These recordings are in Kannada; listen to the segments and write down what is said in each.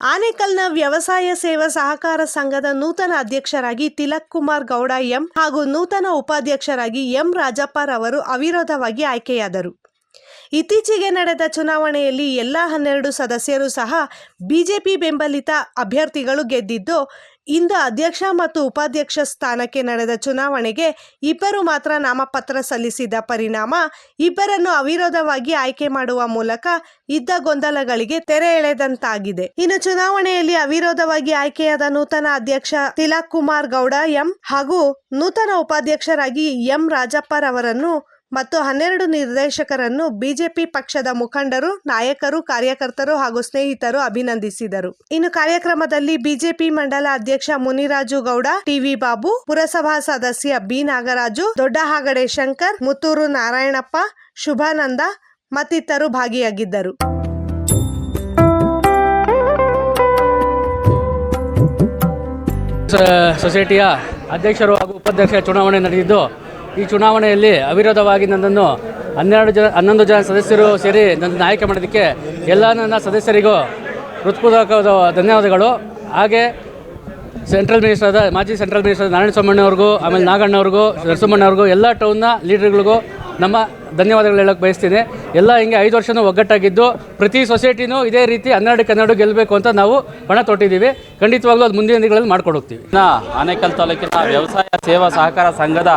ಆನೇಕಲ್ನ ವ್ಯವಸಾಯ ಸೇವಾ ಸಹಕಾರ ಸಂಘದ ನೂತನ ಅಧ್ಯಕ್ಷರಾಗಿ ತಿಲಕ್ ಕುಮಾರ್ ಗೌಡ ಎಂ ಹಾಗೂ ನೂತನ ಉಪಾಧ್ಯಕ್ಷರಾಗಿ ಎಂ ರಾಜಪ್ಪರವರು ಅವಿರೋಧವಾಗಿ ಆಯ್ಕೆಯಾದರು. ಇತ್ತೀಚೆಗೆ ನಡೆದ ಚುನಾವಣೆಯಲ್ಲಿ ಎಲ್ಲ ಹನ್ನೆರಡು ಸದಸ್ಯರು ಸಹ ಬಿಜೆಪಿ ಬೆಂಬಲಿತ ಅಭ್ಯರ್ಥಿಗಳು ಗೆದ್ದಿದ್ದು ಇಂದು ಅಧ್ಯಕ್ಷ ಮತ್ತು ಉಪಾಧ್ಯಕ್ಷ ಸ್ಥಾನಕ್ಕೆ ನಡೆದ ಚುನಾವಣೆಗೆ ಇಬ್ಬರು ಮಾತ್ರ ನಾಮಪತ್ರ ಸಲ್ಲಿಸಿದ ಪರಿಣಾಮ, ಇಬ್ಬರನ್ನು ಅವಿರೋಧವಾಗಿ ಆಯ್ಕೆ ಮಾಡುವ ಮೂಲಕ ಇದ್ದ ಗೊಂದಲಗಳಿಗೆ ತೆರೆ ಎಳೆದಂತಾಗಿದೆ. ಇನ್ನು ಚುನಾವಣೆಯಲ್ಲಿ ಅವಿರೋಧವಾಗಿ ಆಯ್ಕೆಯಾದ ನೂತನ ಅಧ್ಯಕ್ಷ ತಿಲಕ್ ಕುಮಾರ್ ಗೌಡ, ಎಂ ಹಾಗೂ ನೂತನ ಉಪಾಧ್ಯಕ್ಷರಾಗಿ ಎಂ ರಾಜಪ್ಪರವರನ್ನು ಮತ್ತು ಹನ್ನೆರಡು ನಿರ್ದೇಶಕರನ್ನು ಬಿಜೆಪಿ ಪಕ್ಷದ ಮುಖಂಡರು, ನಾಯಕರು, ಕಾರ್ಯಕರ್ತರು ಹಾಗೂ ಸ್ನೇಹಿತರು ಅಭಿನಂದಿಸಿದರು. ಇನ್ನು ಕಾರ್ಯಕ್ರಮದಲ್ಲಿ ಬಿಜೆಪಿ ಮಂಡಲ ಅಧ್ಯಕ್ಷ ಮುನಿರಾಜು ಗೌಡ, ಟಿವಿ ಬಾಬು, ಪುರಸಭಾ ಸದಸ್ಯ ಬಿ. ನಾಗರಾಜು, ದೊಡ್ಡ ಹಾಗಡೆ ಶಂಕರ್, ಮುತ್ತೂರು ನಾರಾಯಣಪ್ಪ, ಶುಭಾನಂದ ಮತ್ತಿತರರು ಭಾಗಿಯಾಗಿದ್ದರು. ಸೊಸೈಟಿಯ ಅಧ್ಯಕ್ಷರು ಹಾಗೂ ಉಪಾಧ್ಯಕ್ಷ ಚುನಾವಣೆ ನಡೆದಿದ್ದು ಈ ಚುನಾವಣೆಯಲ್ಲಿ ಅವಿರೋಧವಾಗಿ ನನ್ನನ್ನು ಹನ್ನೆರಡು ಜನ, ಹನ್ನೊಂದು ಜನ ಸದಸ್ಯರು ಸೇರಿ ನನ್ನನ್ನು ಆಯ್ಕೆ ಮಾಡೋದಕ್ಕೆ ಎಲ್ಲ ನನ್ನ ಸದಸ್ಯರಿಗೂ ಹೃತ್ಪೂರ್ವಕ ಧನ್ಯವಾದಗಳು. ಹಾಗೆ ಸೆಂಟ್ರಲ್ ಮಿನಿಸ್ಟರ್ ಮಾಜಿ ಸೆಂಟ್ರಲ್ ಮಿನಿಸ್ಟರ್ ನಾರಾಯಣ ಅವ್ರಿಗೂ, ಆಮೇಲೆ ನಾಗಣ್ಣವ್ರಿಗೂ ನರಸಿಂಹಣ್ಣ ಅವ್ರಿಗೂ, ಎಲ್ಲ ಟೌನ್ನ ಲೀಡರ್ಗಳಿಗೂ ನಮ್ಮ ಧನ್ಯವಾದಗಳು ಹೇಳೋಕ್ಕೆ ಬಯಸ್ತೀನಿ. ಎಲ್ಲ ಹಿಂಗೆ ಐದು ವರ್ಷನೂ ಒಗ್ಗಟ್ಟಾಗಿದ್ದು ಪ್ರತಿ ಸೊಸೈಟಿನೂ ಇದೇ ರೀತಿ ಹನ್ನೆರಡು ಕನ್ನಡ ಗೆಲ್ಲಬೇಕು ಅಂತ ನಾವು ಪಣ ತೊಟ್ಟಿದ್ದೀವಿ. ಖಂಡಿತವಾಗ್ಲೂ ಅದು ಮುಂದಿನ ದಿನಗಳಲ್ಲಿ ಮಾಡ್ಕೊಡೋಗ್ತೀವಿ ಹೋಗ್ತೀವಿ. ಆನೇಕಲ್ ತಾಲೂಕಿನ ವ್ಯವಸಾಯ ಸೇವಾ ಸಹಕಾರ ಸಂಘದ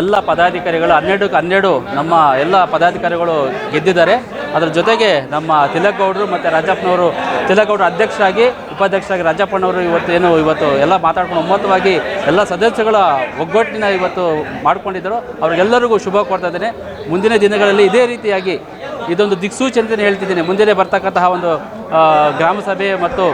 ಎಲ್ಲ ಪದಾಧಿಕಾರಿಗಳು ಹನ್ನೆರಡಕ್ಕೆ ಹನ್ನೆರಡು ನಮ್ಮ ಎಲ್ಲ ಪದಾಧಿಕಾರಿಗಳು ಗೆದ್ದಿದ್ದಾರೆ. ಅದರ ಜೊತೆಗೆ ನಮ್ಮ ತಿಲಕ್ ಗೌಡರು ಮತ್ತು ರಾಜಪ್ಪನವರು, ತಿಲಕ್ಗೌಡರು ಅಧ್ಯಕ್ಷರಾಗಿ, ಉಪಾಧ್ಯಕ್ಷರಾಗಿ ರಾಜಪ್ಪನವರು ಇವತ್ತು ಏನು ಇವತ್ತು ಎಲ್ಲ ಮಾತಾಡ್ಕೊಂಡು ಒಮ್ಮತವಾಗಿ ಎಲ್ಲ ಸದಸ್ಯಗಳ ಒಗ್ಗಟ್ಟಿನ ಇವತ್ತು ಮಾಡಿಕೊಂಡಿದ್ದರು. ಅವ್ರಿಗೆಲ್ಲರಿಗೂ ಶುಭ ಕೊಡ್ತಾ ಇದ್ದೇನೆ. ಮುಂದಿನ ದಿನಗಳಲ್ಲಿ ಇದೇ ರೀತಿಯಾಗಿ ಇದೊಂದು ದಿಕ್ಸೂಚಿ ಅಂತಲೇ ಹೇಳ್ತಿದ್ದೀನಿ. ಮುಂದೆ ಬರ್ತಕ್ಕಂತಹ ಒಂದು ಗ್ರಾಮಸಭೆ ಗ್ರಾಮ ಸಭೆ ಮತ್ತು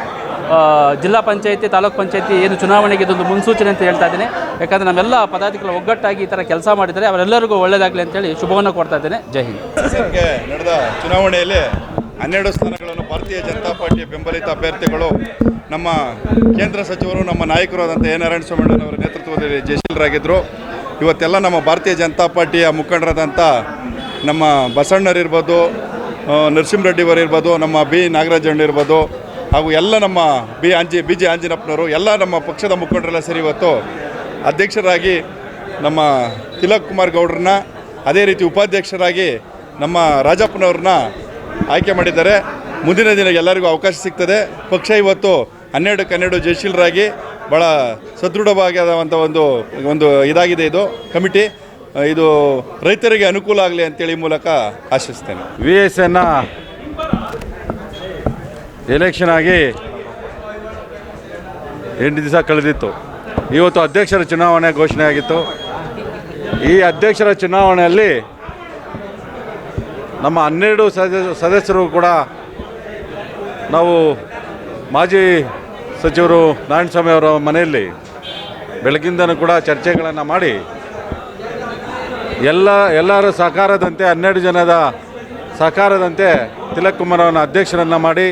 ಜಿಲ್ಲಾ ಪಂಚಾಯತಿ, ತಾಲೂಕ್ ಪಂಚಾಯತಿ ಏನು ಚುನಾವಣೆಗೆ ಇದೊಂದು ಮುನ್ಸೂಚನೆ ಅಂತ ಹೇಳ್ತಾ ಇದ್ದೀನಿ. ಯಾಕಂದರೆ ನಮ್ಮೆಲ್ಲ ಪದಾಧಿಕಾರಿಗಳು ಒಗ್ಗಟ್ಟಾಗಿ ಈ ಥರ ಕೆಲಸ ಮಾಡಿದರೆ ಅವರೆಲ್ಲರಿಗೂ ಒಳ್ಳೆಯದಾಗಲಿ ಅಂತೇಳಿ ಶುಭವನ್ನು ಕೊಡ್ತಾ ಇದ್ದೇನೆ. ಜೈ ಹಿಂದ್. ನಡೆದ ಚುನಾವಣೆಯಲ್ಲಿ ಹನ್ನೆರಡು ಸ್ಥಾನಗಳನ್ನು ಭಾರತೀಯ ಜನತಾ ಪಾರ್ಟಿಯ ಬೆಂಬಲಿತ ಅಭ್ಯರ್ಥಿಗಳು, ನಮ್ಮ ಕೇಂದ್ರ ಸಚಿವರು, ನಮ್ಮ ನಾಯಕರು ಆದಂಥ ಎ ನಾರಾಯಣ ಸ್ವಾಮಿಯವರ ನೇತೃತ್ವದಲ್ಲಿ ಜಯಶೀಲರಾಗಿದ್ದರು ಇವತ್ತೆಲ್ಲ ನಮ್ಮ ಭಾರತೀಯ ಜನತಾ ಪಾರ್ಟಿಯ ಮುಖಂಡರಾದಂಥ ನಮ್ಮ ಬಸಣ್ಣರಿರ್ಬೋದು ನರಸಿಂಹ ನರಸಿಂಹರೆಡ್ಡಿಯವರು ಇರ್ಬೋದು ನಮ್ಮ ಬಿ ನಾಗರಾಜಣ್ಣ ಇರ್ಬೋದು ಹಾಗೂ ಎಲ್ಲ ನಮ್ಮ ಬಿ ಆಂಜಿ ಬಿ ಜಿ ಆಂಜಿನಪ್ಪನವರು, ಎಲ್ಲ ನಮ್ಮ ಪಕ್ಷದ ಮುಖಂಡರೆಲ್ಲ ಸೇರಿ ಇವತ್ತು ಅಧ್ಯಕ್ಷರಾಗಿ ನಮ್ಮ ತಿಲಕ್ ಕುಮಾರ್ ಗೌಡ್ರನ್ನ, ಅದೇ ರೀತಿ ಉಪಾಧ್ಯಕ್ಷರಾಗಿ ನಮ್ಮ ರಾಜಪ್ಪನವ್ರನ್ನ ಆಯ್ಕೆ ಮಾಡಿದ್ದಾರೆ. ಮುಂದಿನ ದಿನ ಎಲ್ಲರಿಗೂ ಅವಕಾಶ ಸಿಗ್ತದೆ. ಪಕ್ಷ ಇವತ್ತು ಹನ್ನೆರಡು ಕನ್ನೆರಡು ಜಯಶೀಲರಾಗಿ ಭಾಳ ಸದೃಢವಾಗಿದಂಥ ಒಂದು ಒಂದು ಇದಾಗಿದೆ ಇದು ಕಮಿಟಿ. ಇದು ರೈತರಿಗೆ ಅನುಕೂಲ ಆಗಲಿ ಅಂತೇಳಿ ಮೂಲಕ ಆಶಿಸ್ತೇನೆ. ವಿ ಎಸ್ ಎನ್ನ ಎಲೆಕ್ಷನ್ ಆಗಿ ಎಂಟು ದಿವಸ ಕಳೆದಿತ್ತು. ಇವತ್ತು ಅಧ್ಯಕ್ಷರ ಚುನಾವಣೆ ಘೋಷಣೆ ಆಗಿತ್ತು. ಈ ಅಧ್ಯಕ್ಷರ ಚುನಾವಣೆಯಲ್ಲಿ ನಮ್ಮ ಹನ್ನೆರಡು ಸದಸ್ಯ ಸದಸ್ಯರು ಕೂಡ ನಾವು ಮಾಜಿ ಸಚಿವರು ನಾರಾಯಣಸ್ವಾಮಿ ಅವರ ಮನೆಯಲ್ಲಿ ಬೆಳಗಿಂದನೂ ಕೂಡ ಚರ್ಚೆಗಳನ್ನು ಮಾಡಿ ಎಲ್ಲ, ಎಲ್ಲರ ಸಹಕಾರದಂತೆ ಹನ್ನೆರಡು ಜನದ ಸಹಕಾರದಂತೆ ತಿಲಕ್ ಕುಮಾರ್ ಅವನ ಅಧ್ಯಕ್ಷರನ್ನು ಮಾಡಿ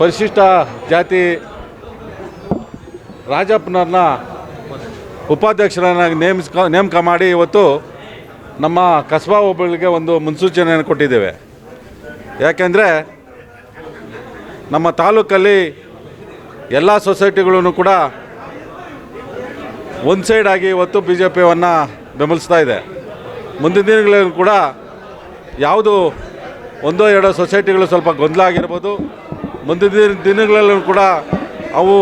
ಪರಿಶಿಷ್ಟ ಜಾತಿ ರಾಜಪ್ಪನವ್ರನ್ನ ಉಪಾಧ್ಯಕ್ಷರನ್ನಾಗಿ ನೇಮಿಸ್ಕ, ನೇಮಕ ಮಾಡಿ ಇವತ್ತು ನಮ್ಮ ಕಸಬಾ ಹೋಬಳಿಗೆ ಒಂದು ಮುನ್ಸೂಚನೆಯನ್ನು ಕೊಟ್ಟಿದ್ದೇವೆ. ಯಾಕೆಂದರೆ ನಮ್ಮ ತಾಲೂಕಲ್ಲಿ ಎಲ್ಲ ಸೊಸೈಟಿಗಳೂ ಕೂಡ ಒಂದು ಸೈಡ್ ಆಗಿ ಇವತ್ತು ಬಿ ಜೆ ಪಿಯನ್ನು ಬೆಂಬಲಿಸ್ತಾ ಇದೆ. ಮುಂದಿನ ದಿನಗಳಲ್ಲೂ ಕೂಡ ಯಾವುದು ಒಂದೋ ಎರಡೋ ಸೊಸೈಟಿಗಳು ಸ್ವಲ್ಪ ಗೊಂದಲ ಆಗಿರ್ಬೋದು ಮುಂದಿನ ದಿನ- ದಿನಗಳಲ್ಲೂ ಕೂಡ ಅವು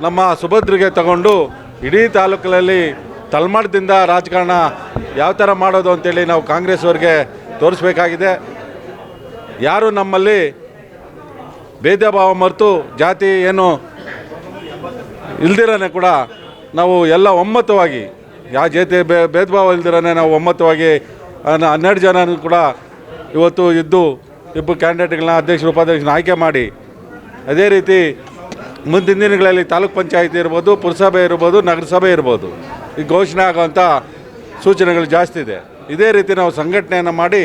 ನಮ್ಮ ಸುಭದ್ರಿಗೆ ತಗೊಂಡು ಇಡೀ ತಾಲೂಕಲ್ಲಿ ತಲೆಮಾಡದಿಂದ ರಾಜಕಾರಣ ಯಾವ ಥರ ಮಾಡೋದು ಅಂತೇಳಿ ನಾವು ಕಾಂಗ್ರೆಸ್ ಅವ್ರಿಗೆ ತೋರಿಸ್ಬೇಕಾಗಿದೆ. ಯಾರು ನಮ್ಮಲ್ಲಿ ಭೇದ ಭಾವ ಮರೆತು ಜಾತಿ ಏನು ಇಲ್ದಿರನೇ ಕೂಡ ನಾವು ಎಲ್ಲ ಒಮ್ಮತವಾಗಿ ಯಾವ ಜಾತಿ ಭೇದ ಭಾವ ಇಲ್ದಿರೋನೆ ನಾವು ಒಮ್ಮತವಾಗಿ ಹನ್ನೆರಡು ಜನ ಕೂಡ ಇವತ್ತು ಇದ್ದು ಇಬ್ಬರು ಕ್ಯಾಂಡಿಡೇಟ್ಗಳನ್ನ ಅಧ್ಯಕ್ಷರು, ಉಪಾಧ್ಯಕ್ಷರನ್ನ ಆಯ್ಕೆ ಮಾಡಿ. ಅದೇ ರೀತಿ ಮುಂದಿನ ದಿನಗಳಲ್ಲಿ ತಾಲೂಕ್ ಪಂಚಾಯತಿ ಇರ್ಬೋದು, ಪುರಸಭೆ ಇರ್ಬೋದು, ನಗರಸಭೆ ಇರ್ಬೋದು. ಈ ಘೋಷಣೆ ಆಗುವಂಥ ಸೂಚನೆಗಳು ಜಾಸ್ತಿ ಇದೆ. ಇದೇ ರೀತಿ ನಾವು ಸಂಘಟನೆಯನ್ನು ಮಾಡಿ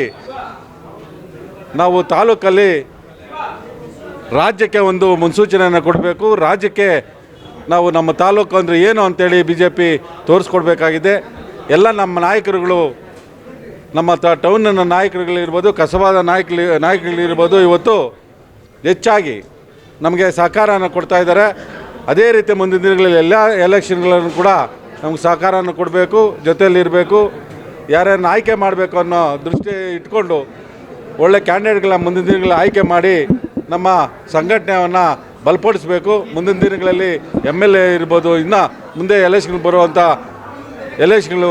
ನಾವು ತಾಲೂಕಲ್ಲಿ ರಾಜ್ಯಕ್ಕೆ ಒಂದು ಮುನ್ಸೂಚನೆಯನ್ನು ಕೊಡಬೇಕು. ರಾಜ್ಯಕ್ಕೆ ನಾವು ನಮ್ಮ ತಾಲೂಕು ಅಂದರೆ ಏನು ಅಂತೇಳಿ ಬಿ ಜೆ ಪಿ ತೋರಿಸ್ಕೊಡ್ಬೇಕಾಗಿದೆ. ಎಲ್ಲ ನಮ್ಮ ನಾಯಕರುಗಳು ನಮ್ಮ ಟೌನಿನ ನಾಯಕರುಗಳಿರ್ಬೋದು ಕಸಬಾದ ನಾಯಕಲಿ ನಾಯಕರುಗಳಿರ್ಬೋದು ಇವತ್ತು ಹೆಚ್ಚಾಗಿ ನಮಗೆ ಸಹಕಾರನ ಕೊಡ್ತಾ ಇದ್ದಾರೆ. ಅದೇ ರೀತಿ ಮುಂದಿನ ದಿನಗಳಲ್ಲಿ ಎಲ್ಲ ಎಲೆಕ್ಷನ್ಗಳನ್ನು ಕೂಡ ನಮ್ಗೆ ಸಹಕಾರವನ್ನು ಕೊಡಬೇಕು ಜೊತೆಯಲ್ಲಿರಬೇಕು ಯಾರ್ಯಾರನ್ನ ಆಯ್ಕೆ ಮಾಡಬೇಕು ಅನ್ನೋ ದೃಷ್ಟಿ ಇಟ್ಕೊಂಡು ಒಳ್ಳೆ ಕ್ಯಾಂಡಿಡೇಟ್ಗಳ ಮುಂದಿನ ದಿನಗಳಲ್ಲಿ ಆಯ್ಕೆ ಮಾಡಿ ನಮ್ಮ ಸಂಘಟನೆಯನ್ನು ಬಲಪಡಿಸಬೇಕು. ಮುಂದಿನ ದಿನಗಳಲ್ಲಿ ಎಂ ಎಲ್ ಎ ಇರ್ಬೋದು, ಇನ್ನು ಮುಂದೆ ಎಲೆಕ್ಷನ್ ಬರುವಂಥ ಎಲೆಕ್ಷನ್ಗಳು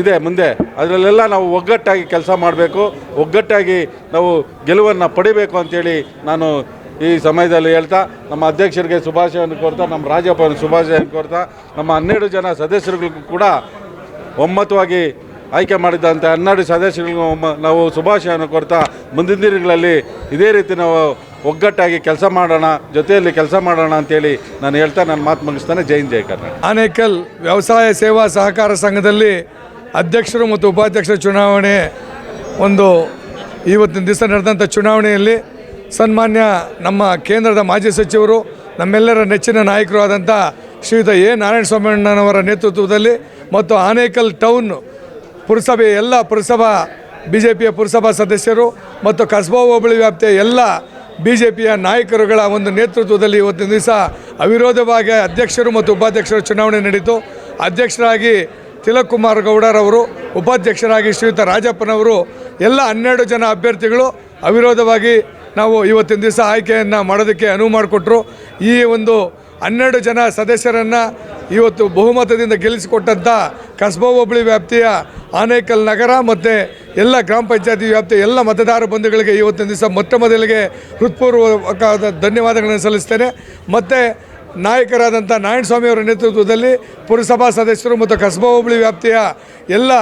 ಇದೆ ಮುಂದೆ. ಅದರಲ್ಲೆಲ್ಲ ನಾವು ಒಗ್ಗಟ್ಟಾಗಿ ಕೆಲಸ ಮಾಡಬೇಕು. ಒಗ್ಗಟ್ಟಾಗಿ ನಾವು ಗೆಲುವನ್ನು ಪಡಿಬೇಕು ಅಂತೇಳಿ ನಾನು ಈ ಸಮಯದಲ್ಲಿ ಹೇಳ್ತಾ, ನಮ್ಮ ಅಧ್ಯಕ್ಷರಿಗೆ ಶುಭಾಶಯವನ್ನು ಕೋರ್ತಾ, ನಮ್ಮ ರಾಜ್ಯಪಾಲನ ಶುಭಾಶಯವನ್ನು ಕೋರ್ತಾ, ನಮ್ಮ ಹನ್ನೆರಡು ಜನ ಸದಸ್ಯರಿಗೂ ಕೂಡ ಒಮ್ಮತವಾಗಿ ಆಯ್ಕೆ ಮಾಡಿದಂಥ ಹನ್ನೆರಡು ಸದಸ್ಯರಿಗೂ ನಾವು ಶುಭಾಶಯವನ್ನು ಕೋರ್ತಾ, ಮುಂದಿನ ದಿನಗಳಲ್ಲಿ ಇದೇ ರೀತಿ ನಾವು ಒಗ್ಗಟ್ಟಾಗಿ ಕೆಲಸ ಮಾಡೋಣ, ಜೊತೆಯಲ್ಲಿ ಕೆಲಸ ಮಾಡೋಣ ಅಂತೇಳಿ ನಾನು ಹೇಳ್ತಾ ನನ್ನ ಮಾತು ಮುಗಿಸ್ತಾನೆ. ಜೈನ್ ಜಯ ಕರ್ನಾಟಕ. ಆನೇಕಲ್ ವ್ಯವಸಾಯ ಸೇವಾ ಸಹಕಾರ ಸಂಘದಲ್ಲಿ ಅಧ್ಯಕ್ಷರು ಮತ್ತು ಉಪಾಧ್ಯಕ್ಷರ ಚುನಾವಣೆ ಒಂದು ಇವತ್ತಿನ ದಿವಸ ನಡೆದಂಥ ಚುನಾವಣೆಯಲ್ಲಿ ಸನ್ಮಾನ್ಯ ನಮ್ಮ ಕೇಂದ್ರದ ಮಾಜಿ ಸಚಿವರು, ನಮ್ಮೆಲ್ಲರ ನೆಚ್ಚಿನ ನಾಯಕರು ಆದಂಥ ಶ್ರೀಯುತ ಎ. ನಾರಾಯಣ ಸ್ವಾಮಣ್ಣನವರ ನೇತೃತ್ವದಲ್ಲಿ ಮತ್ತು ಆನೇಕಲ್ ಟೌನ್ ಪುರಸಭೆ, ಎಲ್ಲ ಪುರಸಭಾ ಬಿ ಜೆ ಪಿಯ ಪುರಸಭಾ ಸದಸ್ಯರು ಮತ್ತು ಕಸ್ಬಾ ಹೋಬಳಿ ವ್ಯಾಪ್ತಿಯ ಎಲ್ಲ ಬಿ ಜೆ ಪಿಯ ನಾಯಕರುಗಳ ಒಂದು ನೇತೃತ್ವದಲ್ಲಿ ಇವತ್ತಿನ ದಿವಸ ಅವಿರೋಧವಾಗಿ ಅಧ್ಯಕ್ಷರು ಮತ್ತು ಉಪಾಧ್ಯಕ್ಷರ ಚುನಾವಣೆ ನಡೀತು. ಅಧ್ಯಕ್ಷರಾಗಿ ತಿಲಕ್ ಕುಮಾರ್ ಗೌಡರವರು ಉಪಾಧ್ಯಕ್ಷರಾಗಿ ಶ್ರೀಯುತ ರಾಜಪ್ಪನವರು, ಎಲ್ಲ ಹನ್ನೆರಡು ಜನ ಅಭ್ಯರ್ಥಿಗಳು ಅವಿರೋಧವಾಗಿ ನಾವು ಇವತ್ತಿನ ದಿವಸ ಆಯ್ಕೆಯನ್ನು ಮಾಡೋದಕ್ಕೆ ಅನುವು ಮಾಡಿಕೊಟ್ರು. ಈ ಒಂದು ಹನ್ನೆರಡು ಜನ ಸದಸ್ಯರನ್ನು ಇವತ್ತು ಬಹುಮತದಿಂದ ಗೆಲ್ಲಿಸಿಕೊಟ್ಟಂಥ ಕಸ್ಬಾ ಹೋಬಳಿ ವ್ಯಾಪ್ತಿಯ ಆನೇಕಲ್ ನಗರ ಮತ್ತು ಎಲ್ಲ ಗ್ರಾಮ ಪಂಚಾಯತಿ ವ್ಯಾಪ್ತಿಯ ಎಲ್ಲ ಮತದಾರ ಬಂಧುಗಳಿಗೆ ಇವತ್ತಿನ ದಿವಸ ಮೊಟ್ಟ ಮೊದಲಿಗೆ ಹೃತ್ಪೂರ್ವಕವಾದ ಧನ್ಯವಾದಗಳನ್ನು ಸಲ್ಲಿಸ್ತೇನೆ. ಮತ್ತು ನಾಯಕರಾದಂಥ ನಾರಾಯಣಸ್ವಾಮಿ ಅವರ ನೇತೃತ್ವದಲ್ಲಿ ಪುರಸಭಾ ಸದಸ್ಯರು ಮತ್ತು ಕಸಬಾ ಹೋಬಳಿ ವ್ಯಾಪ್ತಿಯ ಎಲ್ಲ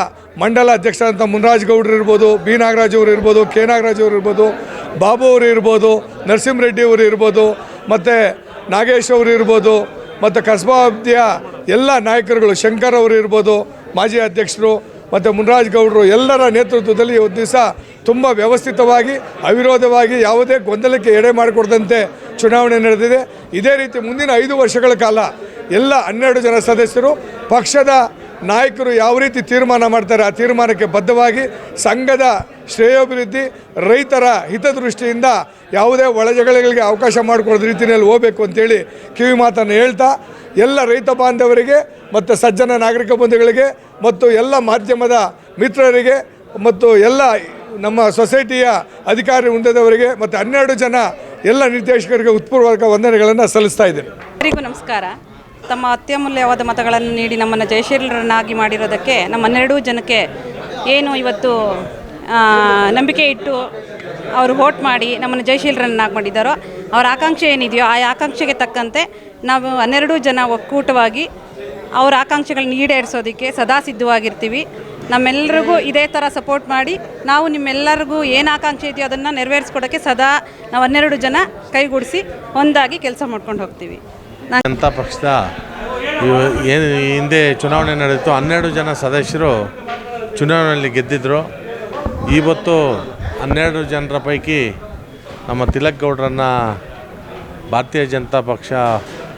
ಮಂಡಲ ಅಧ್ಯಕ್ಷರಾದಂಥ ಮುನ್ರಾಜ್ ಗೌಡ್ರು ಇರ್ಬೋದು, ಬಿ ನಾಗರಾಜ್ ಅವರು ಇರ್ಬೋದು, ಕೆ ನಾಗರಾಜ್ ಅವರು ಇರ್ಬೋದು, ಬಾಬು ಅವರು ಇರ್ಬೋದು ನರಸಿಂಹರೆಡ್ಡಿ ಅವರು ಇರ್ಬೋದು, ಮತ್ತು ನಾಗೇಶ್ ಅವರು ಇರ್ಬೋದು, ಮತ್ತು ಕಸಬಾ ವ್ಯಾಪ್ತಿಯ ಎಲ್ಲ ನಾಯಕರುಗಳು ಶಂಕರ್ ಅವರು ಇರ್ಬೋದು, ಮಾಜಿ ಅಧ್ಯಕ್ಷರು ಮತ್ತು ಮುನ್ರಾಜ್ ಗೌಡರು ಎಲ್ಲರ ನೇತೃತ್ವದಲ್ಲಿ ಇವತ್ತು ದಿವಸ ತುಂಬ ವ್ಯವಸ್ಥಿತವಾಗಿ, ಅವಿರೋಧವಾಗಿ ಯಾವುದೇ ಗೊಂದಲಕ್ಕೆ ಎಡೆ ಮಾಡಿಕೊಡದಂತೆ ಚುನಾವಣೆ ನಡೆದಿದೆ. ಇದೇ ರೀತಿ ಮುಂದಿನ ಐದು ವರ್ಷಗಳ ಕಾಲ ಎಲ್ಲ ಹನ್ನೆರಡು ಜನ ಸದಸ್ಯರು, ಪಕ್ಷದ ನಾಯಕರು ಯಾವ ರೀತಿ ತೀರ್ಮಾನ ಮಾಡ್ತಾರೆ, ಆ ತೀರ್ಮಾನಕ್ಕೆ ಬದ್ಧವಾಗಿ ಸಂಘದ ಶ್ರೇಯೋಭಿವೃದ್ಧಿ, ರೈತರ ಹಿತದೃಷ್ಟಿಯಿಂದ ಯಾವುದೇ ಒಳಜಗಳಿಗೆ ಅವಕಾಶ ಮಾಡಿಕೊಡೋದ ರೀತಿಯಲ್ಲಿ ಹೋಗಬೇಕು ಅಂತೇಳಿ ಕಿವಿ ಮಾತನ್ನು ಹೇಳ್ತಾ, ಎಲ್ಲ ರೈತ ಬಾಂಧವರಿಗೆ ಮತ್ತು ಸಜ್ಜನ ನಾಗರಿಕ ಬಂಧುಗಳಿಗೆ ಮತ್ತು ಎಲ್ಲ ಮಾಧ್ಯಮದ ಮಿತ್ರರಿಗೆ ಮತ್ತು ಎಲ್ಲ ನಮ್ಮ ಸೊಸೈಟಿಯ ಅಧಿಕಾರಿ ವೃಂದದವರಿಗೆ ಮತ್ತು ಹನ್ನೆರಡು ಜನ ಎಲ್ಲ ನಿರ್ದೇಶಕರಿಗೆ ಉತ್ಪೂರ್ವಕ ವಂದನೆಗಳನ್ನು ಸಲ್ಲಿಸ್ತಾ ಇದ್ದೇನೆ. ಎಲ್ಲರಿಗೂ ನಮಸ್ಕಾರ. ತಮ್ಮ ಅತ್ಯಮೂಲ್ಯವಾದ ಮತಗಳನ್ನು ನೀಡಿ ನಮ್ಮನ್ನು ಜಯಶೀಲರನ್ನಾಗಿ ಮಾಡಿರೋದಕ್ಕೆ ನಮ್ಮ ಹನ್ನೆರಡು ಜನಕ್ಕೆ ಏನು ಇವತ್ತು ನಂಬಿಕೆ ಇಟ್ಟು ಅವರು ವೋಟ್ ಮಾಡಿ ನಮ್ಮನ್ನು ಜಯಶೀಲರನ್ನಾಗಿ ಮಾಡಿದ್ದಾರೋ, ಅವರ ಆಕಾಂಕ್ಷೆ ಏನಿದೆಯೋ ಆ ಆಕಾಂಕ್ಷೆಗೆ ತಕ್ಕಂತೆ ನಾವು ಹನ್ನೆರಡು ಜನ ಒಕ್ಕೂಟವಾಗಿ ಅವರ ಆಕಾಂಕ್ಷೆಗಳನ್ನ ಈಡೇರಿಸೋದಕ್ಕೆ ಸದಾ ಸಿದ್ಧವಾಗಿರ್ತೀವಿ. ನಮ್ಮೆಲ್ಲರಿಗೂ ಇದೇ ಥರ ಸಪೋರ್ಟ್ ಮಾಡಿ, ನಾವು ನಿಮ್ಮೆಲ್ಲರಿಗೂ ಏನು ಆಕಾಂಕ್ಷೆ ಇದೆಯೋ ಅದನ್ನು ನೆರವೇರಿಸ್ಕೊಡೋಕ್ಕೆ ಸದಾ ನಾವು ಹನ್ನೆರಡು ಜನ ಕೈಗೂಡಿಸಿ, ಒಂದಾಗಿ ಕೆಲಸ ಮಾಡ್ಕೊಂಡು ಹೋಗ್ತೀವಿ. ಜನತಾ ಪಕ್ಷದ ಏನು ಹಿಂದೆ ಚುನಾವಣೆ ನಡೆಯಿತು ಹನ್ನೆರಡು ಜನ ಸದಸ್ಯರು ಚುನಾವಣೆಯಲ್ಲಿ ಗೆದ್ದಿದ್ದರು ಇವತ್ತು ಹನ್ನೆರಡು ಜನರ ಪೈಕಿ ನಮ್ಮ ತಿಲಕ್ ಗೌಡ್ರನ್ನು ಭಾರತೀಯ ಜನತಾ ಪಕ್ಷ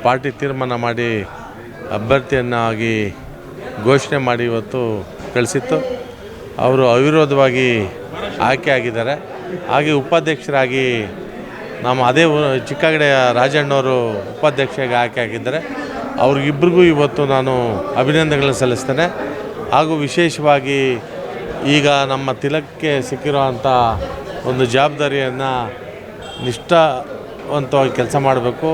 ಪಾರ್ಟಿ ತೀರ್ಮಾನ ಮಾಡಿ ಅಭ್ಯರ್ಥಿಯನ್ನಾಗಿ ಘೋಷಣೆ ಮಾಡಿ ಇವತ್ತು ಕಳಿಸಿತ್ತು. ಅವರು ಅವಿರೋಧವಾಗಿ ಆಯ್ಕೆ ಆಗಿದ್ದಾರೆ. ಹಾಗೆ ಉಪಾಧ್ಯಕ್ಷರಾಗಿ ನಮ್ಮ ಅದೇ ಚಿಕ್ಕಗಡೆ ರಾಜಣ್ಣವರು ಉಪಾಧ್ಯಕ್ಷರಿಗೆ ಆಯ್ಕೆ ಆಗಿದ್ದಾರೆ. ಅವ್ರಿಗಿಬ್ಬರಿಗೂ ಇವತ್ತು ನಾನು ಅಭಿನಂದನೆಗಳನ್ನು ಸಲ್ಲಿಸ್ತೇನೆ. ಹಾಗೂ ವಿಶೇಷವಾಗಿ ಈಗ ನಮ್ಮ ತಿಲಕ್ಕೆ ಸಿಕ್ಕಿರುವಂಥ ಒಂದು ಜವಾಬ್ದಾರಿಯನ್ನು ನಿಷ್ಠಾವಂತವಾಗಿ ಕೆಲಸ ಮಾಡಬೇಕು.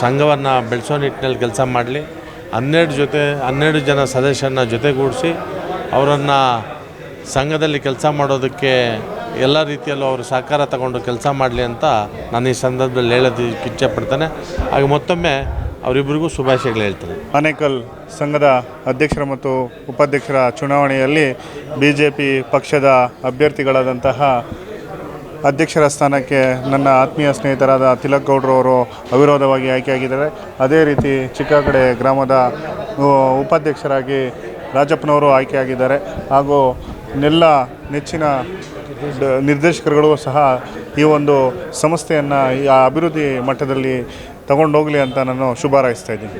ಸಂಘವನ್ನು ಬೆಳೆಸೋ ನಿಟ್ಟಿನಲ್ಲಿ ಕೆಲಸ ಮಾಡಲಿ. ಹನ್ನೆರಡು ಜೊತೆ, ಹನ್ನೆರಡು ಜನ ಸದಸ್ಯರನ್ನ ಜೊತೆಗೂಡಿಸಿ ಅವರನ್ನು ಸಂಘದಲ್ಲಿ ಕೆಲಸ ಮಾಡೋದಕ್ಕೆ ಎಲ್ಲ ರೀತಿಯಲ್ಲೂ ಅವರು ಸಹಕಾರ ತಗೊಂಡು ಕೆಲಸ ಮಾಡಲಿ ಅಂತ ನಾನು ಈ ಸಂದರ್ಭದಲ್ಲಿ ಹೇಳೋದಕ್ಕೆ ಇಚ್ಛೆಪಡ್ತೇನೆ ಹಾಗೆ ಮತ್ತೊಮ್ಮೆ ಅವರಿಬ್ಬರಿಗೂ ಶುಭಾಶಯಗಳು ಹೇಳ್ತಾರೆ ಆನೇಕಲ್ ಸಂಘದ ಅಧ್ಯಕ್ಷರ ಮತ್ತು ಉಪಾಧ್ಯಕ್ಷರ ಚುನಾವಣೆಯಲ್ಲಿ ಬಿ ಜೆ ಪಿ ಪಕ್ಷದ ಅಭ್ಯರ್ಥಿಗಳಾದಂತಹ ಅಧ್ಯಕ್ಷರ ಸ್ಥಾನಕ್ಕೆ ನನ್ನ ಆತ್ಮೀಯ ಸ್ನೇಹಿತರಾದ ತಿಲಕ್ ಗೌಡ್ರು ಅವರು ಅವಿರೋಧವಾಗಿ ಆಯ್ಕೆಯಾಗಿದ್ದಾರೆ. ಅದೇ ರೀತಿ ಚಿಕ್ಕಕಡೆ ಗ್ರಾಮದ ಉಪಾಧ್ಯಕ್ಷರಾಗಿ ರಾಜಪ್ಪನವರು ಆಯ್ಕೆಯಾಗಿದ್ದಾರೆ. ಹಾಗೂ ನೆಲ್ಲ ನೆಚ್ಚಿನ ನಿರ್ದೇಶಕರುಗಳು ಸಹ ಈ ಒಂದು ಸಂಸ್ಥೆಯನ್ನು ಈ ಅಭಿವೃದ್ಧಿ ಮಟ್ಟದಲ್ಲಿ ತಗೊಂಡೋಗಲಿ ಅಂತ ನಾನು ಶುಭ ಹಾರೈಸ್ತಾ ಇದ್ದೀನಿ.